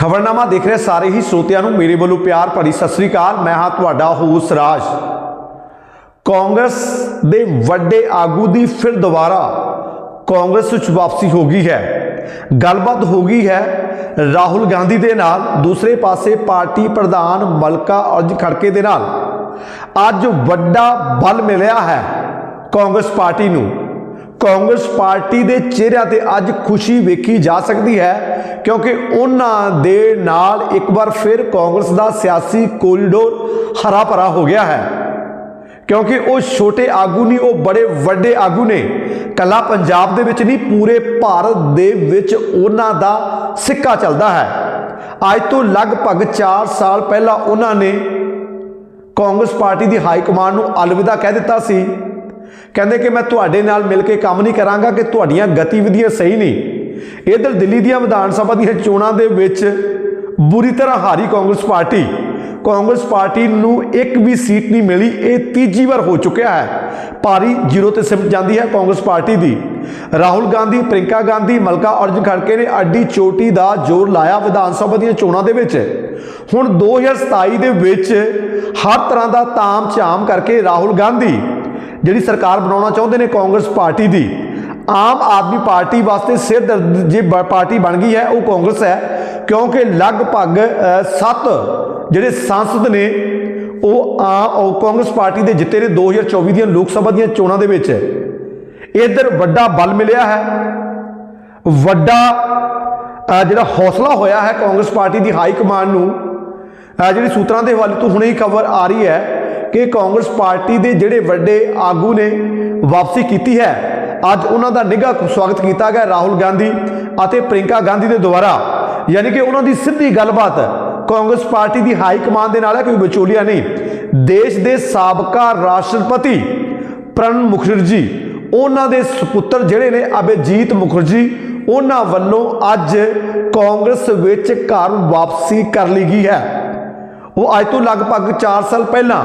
ਖਬਰਨਾਮਾ ਦੇਖ ਰਹੇ, ਸਾਰੇ ਹੀ ਸਰੋਤਿਆਂ ਨੂੰ ਮੇਰੇ ਵੱਲੋਂ ਪਿਆਰ ਭਰੀ ਸਤਿ ਸ੍ਰੀ ਅਕਾਲ। ਮੈਂ ਹਾਂ ਤੁਹਾਡਾ ਹੋਸ ਰਾਜ। ਕਾਂਗਰਸ ਦੇ ਵੱਡੇ ਆਗੂ ਦੀ ਫਿਰ ਦੁਬਾਰਾ ਕਾਂਗਰਸ ਵਿੱਚ ਵਾਪਸੀ ਹੋ ਗਈ ਹੈ। ਗੱਲਬਾਤ ਹੋ ਗਈ ਹੈ ਰਾਹੁਲ ਗਾਂਧੀ ਦੇ ਨਾਲ, ਦੂਸਰੇ ਪਾਸੇ ਪਾਰਟੀ ਪ੍ਰਧਾਨ ਮਲਕਾ ਅਰਜ ਖੜਕੇ ਦੇ ਨਾਲ। ਅੱਜ ਵੱਡਾ ਬਲ ਮਿਲਿਆ ਹੈ ਕਾਂਗਰਸ ਪਾਰਟੀ ਨੂੰ। ਕਾਂਗਰਸ ਪਾਰਟੀ ਦੇ ਚਿਹਰਿਆਂ ਤੇ ਅੱਜ ਖੁਸ਼ੀ ਵੇਖੀ ਜਾ ਸਕਦੀ ਹੈ ਕਿਉਂਕਿ ਉਹਨਾਂ ਦੇ ਨਾਲ ਇੱਕ ਵਾਰ ਫਿਰ ਕਾਂਗਰਸ ਦਾ ਸਿਆਸੀ ਕੋਰੀਡੋਰ ਹਰਾ ਭਰਾ ਹੋ ਗਿਆ ਹੈ। ਕਿਉਂਕਿ ਉਹ ਛੋਟੇ ਆਗੂ ਨਹੀਂ, ਉਹ ਬੜੇ ਵੱਡੇ ਆਗੂ ਨੇ। ਕੱਲਾ ਪੰਜਾਬ ਦੇ ਵਿੱਚ ਨਹੀਂ, ਪੂਰੇ ਭਾਰਤ ਦੇ ਵਿੱਚ ਉਹਨਾਂ ਦਾ ਸਿੱਕਾ ਚੱਲਦਾ ਹੈ। ਅੱਜ ਤੋਂ ਲਗਭਗ 4 ਸਾਲ ਪਹਿਲਾਂ ਉਹਨਾਂ ਨੇ ਕਾਂਗਰਸ ਪਾਰਟੀ ਦੀ ਹਾਈ ਕਮਾਂਡ ਨੂੰ ਅਲਵਿਦਾ ਕਹਿ ਦਿੱਤਾ ਸੀ। ਕਹਿੰਦੇ ਕਿ ਮੈਂ ਤੁਹਾਡੇ ਨਾਲ ਮਿਲ ਕੇ ਕੰਮ ਨਹੀਂ ਕਰਾਂਗਾ, ਕਿ ਤੁਹਾਡੀਆਂ ਗਤੀਵਿਧੀਆਂ ਸਹੀ ਨਹੀਂ। ਇਧਰ ਦਿੱਲੀ ਦੀਆਂ ਵਿਧਾਨ ਸਭਾ ਦੀਆਂ ਚੋਣਾਂ ਦੇ ਵਿੱਚ ਬੁਰੀ ਤਰ੍ਹਾਂ ਹਾਰੀ ਕਾਂਗਰਸ ਪਾਰਟੀ। ਕਾਂਗਰਸ ਪਾਰਟੀ ਨੂੰ ਇੱਕ ਵੀ ਸੀਟ ਨਹੀਂ ਮਿਲੀ, ਇਹ ਤੀਜੀ ਵਾਰ ਹੋ ਚੁੱਕਿਆ ਹੈ। ਭਾਰੀ ਜ਼ੀਰੋ ਤੇ ਸਿਮਟ ਜਾਂਦੀ ਹੈ ਕਾਂਗਰਸ ਪਾਰਟੀ ਦੀ। ਰਾਹੁਲ ਗਾਂਧੀ ਪ੍ਰਿੰਕਾ ਗਾਂਧੀ, ਮਲਕਾ ਅਰਜੁਨ ਖੜਕੇ ਨੇ ਅੱਡੀ ਚੋਟੀ ਦਾ ਜ਼ੋਰ ਲਾਇਆ ਵਿਧਾਨ ਸਭਾ ਦੀਆਂ ਚੋਣਾਂ ਦੇ ਵਿੱਚ। ਹੁਣ 2027 ਦੇ ਵਿੱਚ ਹਰ ਤਰ੍ਹਾਂ ਦਾ ਤਾਮ ਝਾਮ ਕਰਕੇ ਰਾਹੁਲ ਗਾਂਧੀ, ਜਿਹੜੀ ਸਰਕਾਰ ਬਣਾਉਣਾ ਚਾਹੁੰਦੇ ਨੇ ਕਾਂਗਰਸ ਪਾਰਟੀ ਦੀ ਆਮ ਆਦਮੀ ਪਾਰਟੀ ਵਾਸਤੇ ਸਿਰ ਦਰਦ ਜੇ ਬ- ਪਾਰਟੀ ਬਣ ਗਈ ਹੈ, ਉਹ ਕਾਂਗਰਸ ਹੈ, ਕਿਉਂਕਿ ਲਗਭਗ 7 ਜਿਹੜੇ ਸੰਸਦ ਨੇ, ਉਹ ਆ ਕਾਂਗਰਸ ਪਾਰਟੀ ਦੇ ਜਿੱਤੇ ਨੇ 2024 ਦੀਆਂ ਲੋਕ ਸਭਾ ਦੀਆਂ ਚੋਣਾਂ ਦੇ ਵਿੱਚ। ਇਧਰ ਵੱਡਾ ਬਲ ਮਿਲਿਆ ਹੈ, ਵੱਡਾ ਜਿਹੜਾ ਹੌਸਲਾ ਹੋਇਆ ਹੈ ਕਾਂਗਰਸ ਪਾਰਟੀ ਦੀ ਹਾਈ ਕਮਾਂਡ ਨੂੰ ਜਿਹੜੀ ਸੂਤਰਾਂ ਦੇ ਹਵਾਲੇ ਤੋਂ ਹੁਣੇ ਹੀ ਖਬਰ ਆ ਰਹੀ ਹੈ ਕਿ ਕਾਂਗਰਸ ਪਾਰਟੀ ਦੇ ਜਿਹੜੇ ਵੱਡੇ ਆਗੂ ਨੇ, ਵਾਪਸੀ ਕੀਤੀ ਹੈ। ਅੱਜ ਉਹਨਾਂ ਦਾ ਨਿੱਘਾ ਸਵਾਗਤ ਕੀਤਾ ਗਿਆ ਰਾਹੁਲ ਗਾਂਧੀ ਅਤੇ ਪ੍ਰਿੰਕਾ ਗਾਂਧੀ ਦੇ ਦੁਆਰਾ। ਯਾਨੀ ਕਿ ਉਹਨਾਂ ਦੀ ਸਿੱਧੀ ਗੱਲਬਾਤ ਕਾਂਗਰਸ ਪਾਰਟੀ ਦੀ ਹਾਈ ਕਮਾਂਡ ਦੇ ਨਾਲ ਹੈ, ਕੋਈ ਵਿਚੋਲੀਆ ਨਹੀਂ। ਦੇਸ਼ ਦੇ ਸਾਬਕਾ ਰਾਸ਼ਟਰਪਤੀ ਪ੍ਰਣ ਮੁਖਰਜੀ, ਉਹਨਾਂ ਦੇ ਸੁਪੁੱਤਰ ਜਿਹੜੇ ਨੇ ਅਭਿਜੀਤ ਮੁਖਰਜੀ, ਉਹਨਾਂ ਵੱਲੋਂ ਅੱਜ ਕਾਂਗਰਸ ਵਿੱਚ ਘਰ ਵਾਪਸੀ ਕਰ ਲਈ ਗਈ ਹੈ। ਉਹ ਅੱਜ ਤੋਂ ਲਗਭਗ 4 ਸਾਲ ਪਹਿਲਾਂ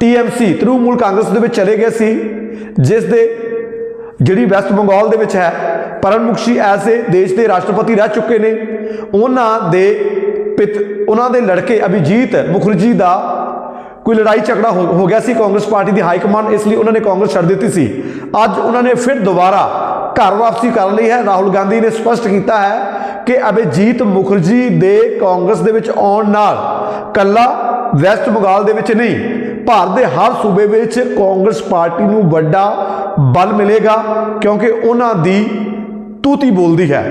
ਟੀਐਮਸੀ ਤ੍ਰਿਣਮੂਲ ਕਾਂਗਰਸ ਦੇ ਵਿੱਚ ਚਲੇ ਗਏ ਸੀ, ਜਿਸ ਦੇ ਜਿਹੜੀ ਵੈਸਟ ਬੰਗਾਲ ਦੇ ਵਿੱਚ ਹੈ ਪਰਨ ਮੁਖਸ਼ੀ ਐਸੇ ਦੇਸ਼ ਦੇ ਰਾਸ਼ਟਰਪਤੀ ਰਹਿ ਚੁੱਕੇ ਨੇ। ਉਹਨਾਂ ਦੇ ਪਿਤ, ਉਹਨਾਂ ਦੇ ਲੜਕੇ ਅਭਿਜੀਤ ਮੁਖਰਜੀ ਦਾ ਕੋਈ ਲੜਾਈ ਝਗੜਾ ਹੋ ਹੋ ਗਿਆ ਸੀ। ਕਾਂਗਰਸ ਪਾਰਟੀ ਦੀ ਹਾਈ ਕਮਾਂਡ ਇਸ ਲਈ ਉਹਨਾਂ ਨੇ ਕਾਂਗਰਸ ਛੱਡ ਦਿੱਤੀ ਸੀ। ਅੱਜ ਉਹਨਾਂ ਨੇ ਫਿਰ ਦੁਬਾਰਾ ਘਰ ਵਾਪਸੀ ਕਰ ਲਈ ਹੈ। ਰਾਹੁਲ ਗਾਂਧੀ ਨੇ ਸਪਸ਼ਟ ਕੀਤਾ ਹੈ ਕਿ ਅਭਿਜੀਤ ਮੁਖਰਜੀ ਦੇ ਕਾਂਗਰਸ ਦੇ ਵਿੱਚ ਆਉਣ ਨਾਲ ਕੱਲਾ ਵੈਸਟ ਬੰਗਾਲ ਦੇ ਵਿੱਚ ਨਹੀਂ ਭਾਰਤ ਦੇ ਹਰ ਸੂਬੇ ਵਿੱਚ ਕਾਂਗਰਸ ਪਾਰਟੀ ਨੂੰ ਵੱਡਾ ਬਲ ਮਿਲੇਗਾ ਕਿਉਂਕਿ ਉਹਨਾਂ ਦੀ ਤੂਤੀ ਬੋਲਦੀ ਹੈ।